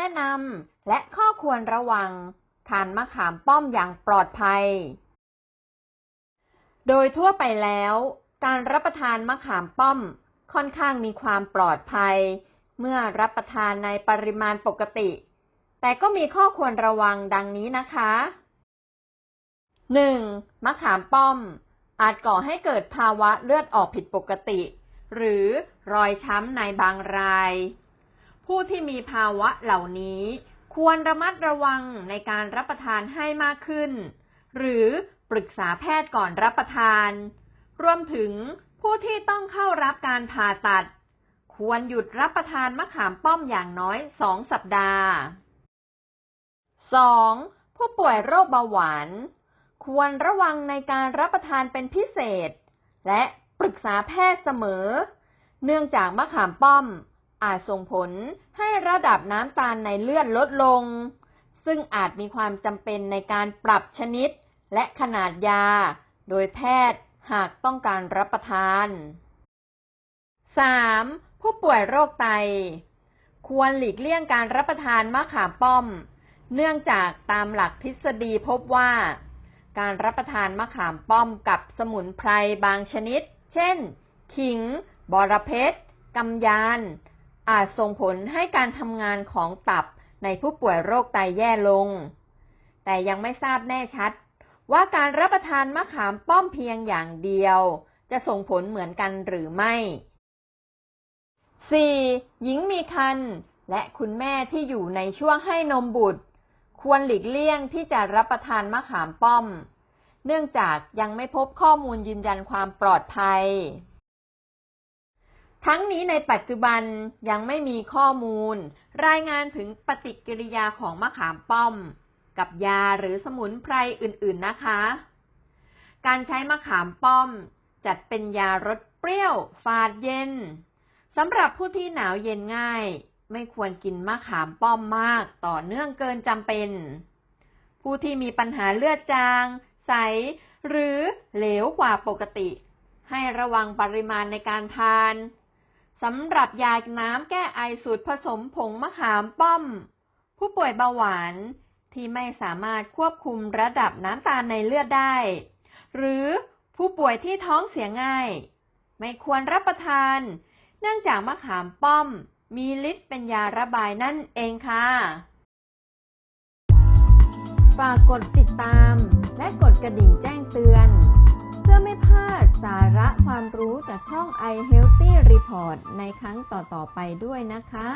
แนะนำและข้อควรระวัง ทานมะขามป้อมอย่างปลอดภัย โดยทั่วไปแล้ว การรับประทานมะขามป้อมค่อนข้างมีความปลอดภัย เมื่อรับประทานในปริมาณปกติ แต่ก็มีข้อควรระวังดังนี้นะคะ 1. มะขามป้อม อาจก่อให้เกิดภาวะเลือดออกผิดปกติ หรือรอยช้ำในบางราย ผู้ที่มีภาวะเหล่านี้ ควรระมัดระวังในการรับประทานให้มากขึ้น หรือปรึกษาแพทย์ก่อนรับประทาน รวมถึงผู้ที่ต้องเข้ารับการผ่าตัด ควรหยุดรับประทานมะขามป้อมอย่างน้อย2สัปดาห์ 2. ผู้ป่วยโรคเบาหวาน ควรระวังในการรับประทานเป็นพิเศษ และปรึกษาแพทย์เสมอ เนื่องจากมะขามป้อม อาจส่งผลให้ระดับน้ำตาลในเลือดลดลง ซึ่งอาจมีความจำเป็นในการปรับชนิดและขนาดยา โดยแพทย์หากต้องการรับประทาน 3. ผู้ป่วยโรคไต ควรหลีกเลี่ยงการรับประทานมะขามป้อม เนื่องจากตามหลักทฤษฎีพบว่า การรับประทานมะขามป้อมกับสมุนไพรบางชนิด เช่น ขิง บอระเพ็ดกำยาน อาจส่งผลให้การทำงานของตับในผู้ป่วยโรคไตแย่ลง แต่ยังไม่ทราบแน่ชัด ว่าการรับประทานมะขามป้อมเพียงอย่างเดียว จะส่งผลเหมือนกันหรือไม่ 4. หญิงมีครรภ์และคุณแม่ที่อยู่ในช่วงให้นมบุตร ควรหลีกเลี่ยงที่จะรับประทานมะขามป้อม เนื่องจากยังไม่พบข้อมูลยืนยันความปลอดภัย ทั้งนี้ในปัจจุบันยังไม่มีข้อมูล รายงานถึงปฏิกิริยาของมะขามป้อม กับยาหรือสมุนไพรอื่นๆนะคะ การใช้มะขามป้อม จัดเป็นยารสเปรี้ยว ฝาดเย็นสำหรับผู้ที่หนาวเย็นง่าย ไม่ควรกินมะขามป้อมมากต่อเนื่องเกินจำเป็น ผู้ที่มีปัญหาเลือดจาง ใส หรือเหลวกว่าปกติ ให้ระวังปริมาณในการทาน สำหรับยาน้ำแก้ไอสูตรผสมผงมะขามป้อม ผู้ป่วยเบาหวานที่ไม่สามารถควบคุมระดับน้ำตาลในเลือดได้ หรือผู้ป่วยที่ท้องเสียง่าย ไม่ควรรับประทาน เนื่องจากมะขามป้อม มีฤทธิ์เป็นยาระบายนั่นเองค่ะ ฝากกดติดตามและกดกระดิ่งแจ้งเตือน พื่อไม่พลาดสาระความรู้จากช่อง i Healthy Report ในครั้งต่อ ๆ ไปด้วยนะคะ